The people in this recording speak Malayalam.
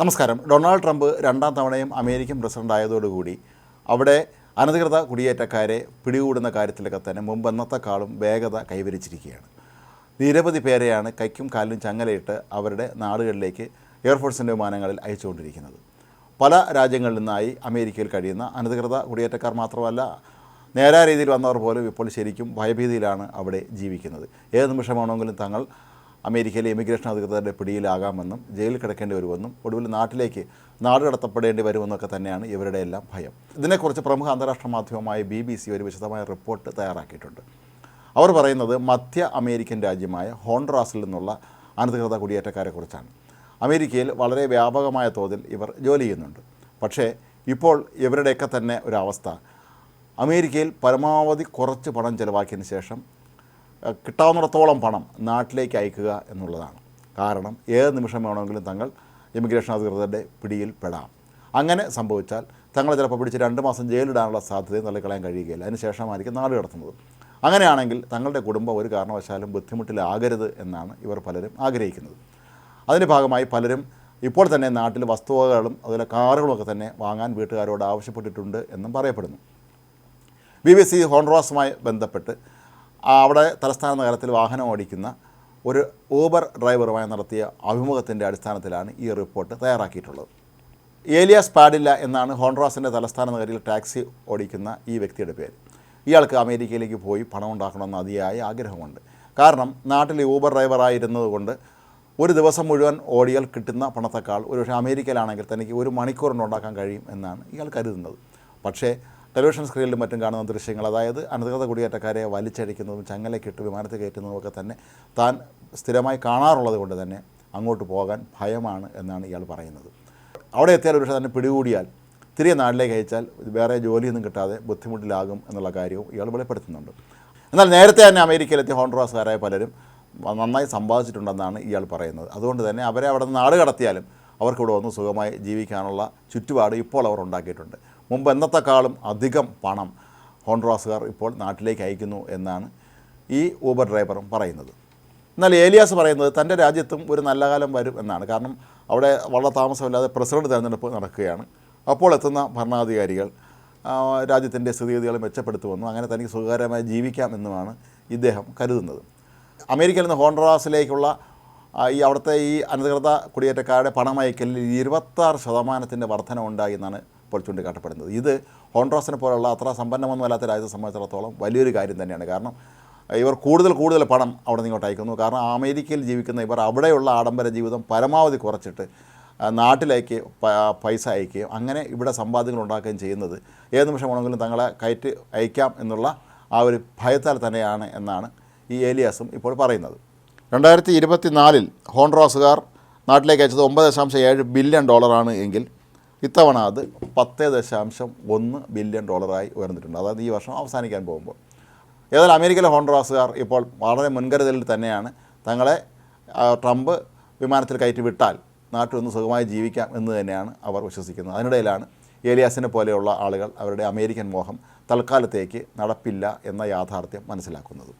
നമസ്കാരം. ഡൊണാൾഡ് ട്രംപ് രണ്ടാം തവണയും അമേരിക്കൻ പ്രസിഡന്റ് ആയതോടുകൂടി അവിടെ അനധികൃത കുടിയേറ്റക്കാരെ പിടികൂടുന്ന കാര്യത്തിലൊക്കെ തന്നെ മുമ്പ് എന്നത്തെക്കാളും വേഗത കൈവരിച്ചിരിക്കുകയാണ്. നിരവധി പേരെയാണ് കൈക്കും കാലിനും ചങ്ങലയിട്ട് അവരുടെ നാടുകളിലേക്ക് എയർഫോഴ്സിന്റെ വിമാനങ്ങളിൽ അയച്ചുകൊണ്ടിരിക്കുന്നത്. പല രാജ്യങ്ങളിൽ നിന്നായി അമേരിക്കയിൽ കഴിയുന്ന അനധികൃത കുടിയേറ്റക്കാർ മാത്രമല്ല നേരായ രീതിയിൽ വന്നവർ പോലും ഇപ്പോൾ ശരിക്കും ഭയഭീതിയിലാണ് അവിടെ ജീവിക്കുന്നത്. ഏത് നിമിഷമാണെങ്കിലും തങ്ങൾ അമേരിക്കയിലെ ഇമിഗ്രേഷൻ അധികൃതരുടെ പിടിയിലാകാമെന്നും ജയിലിൽ കിടക്കേണ്ടി വരുമെന്നും ഒടുവിൽ നാട്ടിലേക്ക് നാട് കടത്തപ്പെടേണ്ടി വരുമെന്നൊക്കെ തന്നെയാണ് ഇവരുടെ എല്ലാം ഭയം. ഇതിനെക്കുറിച്ച് പ്രമുഖ അന്താരാഷ്ട്ര മാധ്യമമായ ബി ബി സി ഒരു വിശദമായ റിപ്പോർട്ട് തയ്യാറാക്കിയിട്ടുണ്ട്. അവർ പറയുന്നത് മധ്യ അമേരിക്കൻ രാജ്യമായ ഹോൺഡ്രാസിൽ നിന്നുള്ള അനധികൃത കുടിയേറ്റക്കാരെക്കുറിച്ചാണ് അമേരിക്കയിൽ വളരെ വ്യാപകമായ തോതിൽ ഇവർ ജോലി ചെയ്യുന്നുണ്ട്. പക്ഷേ ഇപ്പോൾ ഇവരുടെയൊക്കെ തന്നെ ഒരവസ്ഥ. അമേരിക്കയിൽ പരമാവധി കുറച്ച് പണം ചെലവാക്കിയതിന് ശേഷം കിട്ടാവുന്നിടത്തോളം പണം നാട്ടിലേക്ക് അയക്കുക എന്നുള്ളതാണ്. കാരണം ഏത് നിമിഷം വേണമെങ്കിലും തങ്ങൾ ഇമിഗ്രേഷൻ അധികൃതരുടെ പിടിയിൽ പെടാം. അങ്ങനെ സംഭവിച്ചാൽ തങ്ങളെ ചിലപ്പോൾ പിടിച്ച് രണ്ട് മാസം ജയിലിടാനുള്ള സാധ്യതയും തള്ളിക്കളയാൻ കഴിയുകയില്ല. അതിനുശേഷമായിരിക്കും നാട് കടത്തുന്നത്. അങ്ങനെയാണെങ്കിൽ തങ്ങളുടെ കുടുംബം ഒരു കാരണവശാലും ബുദ്ധിമുട്ടിലാകരുത് എന്നാണ് ഇവർ പലരും ആഗ്രഹിക്കുന്നത്. അതിന്റെ ഭാഗമായി പലരും ഇപ്പോൾ തന്നെ നാട്ടിൽ വസ്തുവകകളും അതുപോലെ കാറുകളുമൊക്കെ തന്നെ വാങ്ങാൻ വീട്ടുകാരോട് ആവശ്യപ്പെട്ടിട്ടുണ്ട് എന്നും പറയപ്പെടുന്നു. ബി ബി സി ഹോൺഡ്രാസുമായി ബന്ധപ്പെട്ട് അവിടെ തലസ്ഥാന നഗരത്തിൽ വാഹനം ഓടിക്കുന്ന ഒരു ഊബർ ഡ്രൈവറുമായി നടത്തിയ അഭിമുഖത്തിന്റെ അടിസ്ഥാനത്തിലാണ് ഈ റിപ്പോർട്ട് തയ്യാറാക്കിയിട്ടുള്ളത്. ഏലിയാസ് പാഡില്ല എന്നാണ് ഹോൺഡ്രാസിന്റെ തലസ്ഥാന നഗരിയിൽ ടാക്സി ഓടിക്കുന്ന ഈ വ്യക്തിയുടെ പേര്. ഇയാൾക്ക് അമേരിക്കയിലേക്ക് പോയി പണം ഉണ്ടാക്കണമെന്ന് അതിയായ ആഗ്രഹമുണ്ട്. കാരണം നാട്ടിൽ ഊബർ ഡ്രൈവറായിരുന്നതുകൊണ്ട് ഒരു ദിവസം മുഴുവൻ ഓടിയാൽ കിട്ടുന്ന പണത്തേക്കാൾ ഒരു പക്ഷേ അമേരിക്കയിലാണെങ്കിൽ തനിക്ക് ഒരു മണിക്കൂറിനുണ്ടാക്കാൻ കഴിയും എന്നാണ് ഇയാൾ കരുതുന്നത്. പക്ഷേ ടെലിവിഷൻ സ്ക്രീനിലും മറ്റും കാണുന്ന ദൃശ്യങ്ങൾ അതായത് അനധികൃത കുടിയേറ്റക്കാരെ വലിച്ചടിക്കുന്നതും ചങ്ങലക്കിട്ട് വിമാനത്തിൽ കയറ്റുന്നതും ഒക്കെ തന്നെ താൻ സ്ഥിരമായി കാണാറുള്ളത് കൊണ്ട് തന്നെ അങ്ങോട്ട് പോകാൻ ഭയമാണ് എന്നാണ് ഇയാൾ പറയുന്നത്. അവിടെ എത്തിയാൽ ഒരു പക്ഷേ തന്നെ പിടികൂടിയാൽ തിരികെ നാട്ടിലേക്ക് അയച്ചാൽ വേറെ ജോലിയൊന്നും കിട്ടാതെ ബുദ്ധിമുട്ടിലാകും എന്നുള്ള കാര്യവും ഇയാൾ വെളിപ്പെടുത്തുന്നുണ്ട്. എന്നാൽ നേരത്തെ തന്നെ അമേരിക്കയിലെത്തിയ ഹോൺഡ്രാസുകാരായ പലരും നന്നായി സമ്പാദിച്ചിട്ടുണ്ടെന്നാണ് ഇയാൾ പറയുന്നത്. അതുകൊണ്ട് തന്നെ അവരെ അവിടെ നിന്ന് നാട് കടത്തിയാലും അവർക്കിവിടെ വന്ന് സുഖമായി ജീവിക്കാനുള്ള ചുറ്റുപാട് ഇപ്പോൾ അവർ ഉണ്ടാക്കിയിട്ടുണ്ട്. മുമ്പ് എന്നത്തെക്കാളും അധികം പണം ഹോൺഡ്രാസുകാർ ഇപ്പോൾ നാട്ടിലേക്ക് അയക്കുന്നു എന്നാണ് ഈ ഊബർ ഡ്രൈവറും പറയുന്നത്. എന്നാൽ ഏലിയാസ് പറയുന്നത് തന്റെ രാജ്യത്തും ഒരു നല്ല കാലം വരും എന്നാണ്. കാരണം അവിടെ വളരെ താമസമില്ലാതെ പ്രസിഡന്റ് തിരഞ്ഞെടുപ്പ് നടക്കുകയാണ്. അപ്പോൾ എത്തുന്ന ഭരണാധികാരികൾ രാജ്യത്തിന്റെ സ്ഥിതിഗതികൾ മെച്ചപ്പെടുത്തുമെന്നും അങ്ങനെ തനിക്ക് സുഖകരമായി ജീവിക്കാം എന്നുമാണ് ഇദ്ദേഹം കരുതുന്നത്. അമേരിക്കയിൽ നിന്ന് ഹോൺഡ്രാസിലേക്കുള്ള ഈ അവിടുത്തെ ഈ അനധികൃത കുടിയേറ്റക്കാരുടെ പണമയക്കലിൽ ഇരുപത്താറ് ശതമാനത്തിന്റെ വർധന ഉണ്ടായി എന്നാണ് ഇപ്പോൾ ചൂണ്ടിക്കാട്ടപ്പെടുന്നത് ഇത് ഹോൺഡ്രാസിനെ പോലുള്ള അത്ര സമ്പന്നമൊന്നുമല്ലാത്ത രാജ്യത്തെ സംബന്ധിച്ചിടത്തോളം വലിയൊരു കാര്യം തന്നെയാണ്. കാരണം ഇവർ കൂടുതൽ കൂടുതൽ പണം അവിടെ നിന്ന് ഇങ്ങോട്ട് അയക്കുന്നു. കാരണം അമേരിക്കയിൽ ജീവിക്കുന്ന ഇവർ അവിടെയുള്ള ആഡംബര ജീവിതം പരമാവധി കുറച്ചിട്ട് നാട്ടിലേക്ക് പൈസ അയക്കുകയും അങ്ങനെ ഇവിടെ സമ്പാദ്യങ്ങൾ ഉണ്ടാക്കുകയും ചെയ്യുന്നത്. ഏത് നിമിഷം വേണമെങ്കിലും തങ്ങളെ കയറ്റി അയക്കാം എന്നുള്ള ആ ഒരു ഭയത്താൽ തന്നെയാണ് എന്നാണ് ഈ ഏലിയാസും ഇപ്പോൾ പറയുന്നത്. രണ്ടായിരത്തി ഇരുപത്തി നാലിൽ ഹോൺഡ്രോസുകാർ നാട്ടിലേക്ക് അയച്ചത് ഒമ്പത് ദശാംശം ഏഴ് ബില്യൺ ഡോളറാണ് എങ്കിൽ ഇത്തവണ അത് പത്ത് ദശാംശം ഒന്ന് ബില്യൺ ഡോളറായി ഉയർന്നിട്ടുണ്ട്. അതായത് ഈ വർഷം അവസാനിക്കാൻ പോകുമ്പോൾ. ഏതായാലും അമേരിക്കയിലെ ഹോൺഡ്രാസുകാർ ഇപ്പോൾ വളരെ മുൻകരുതലിൽ തന്നെയാണ് തങ്ങളെ ട്രംപ് വിമാനത്തിൽ കയറ്റി വിട്ടാൽ നാട്ടിൽ ഒന്ന് സുഖമായി ജീവിക്കാം എന്ന് തന്നെയാണ് അവർ വിശ്വസിക്കുന്നത്. അതിനിടയിലാണ് ഏലിയാസിനെ പോലെയുള്ള ആളുകൾ അവരുടെ അമേരിക്കൻ മോഹം തൽക്കാലത്തേക്ക് നടപ്പില്ല എന്ന യാഥാർത്ഥ്യം മനസ്സിലാക്കുന്നത്.